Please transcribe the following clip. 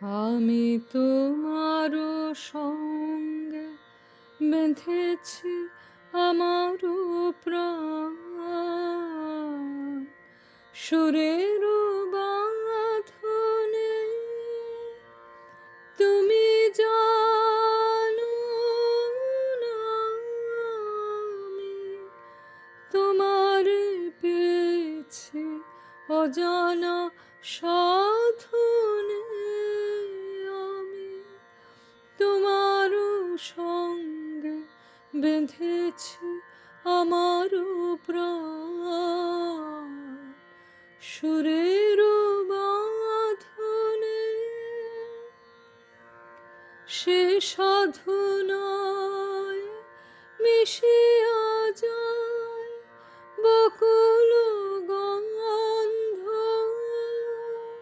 আমি তোমার সঙ্গে বেঁধেছি আমার প্রাণ। সুরের বাঁধনে তুমি জানো আমি তোমার পেয়েছি অজানা সাধনে সঙ্গে বেঁধেছি আমার সুরের বাঁধনে সে সাধনায় মিশে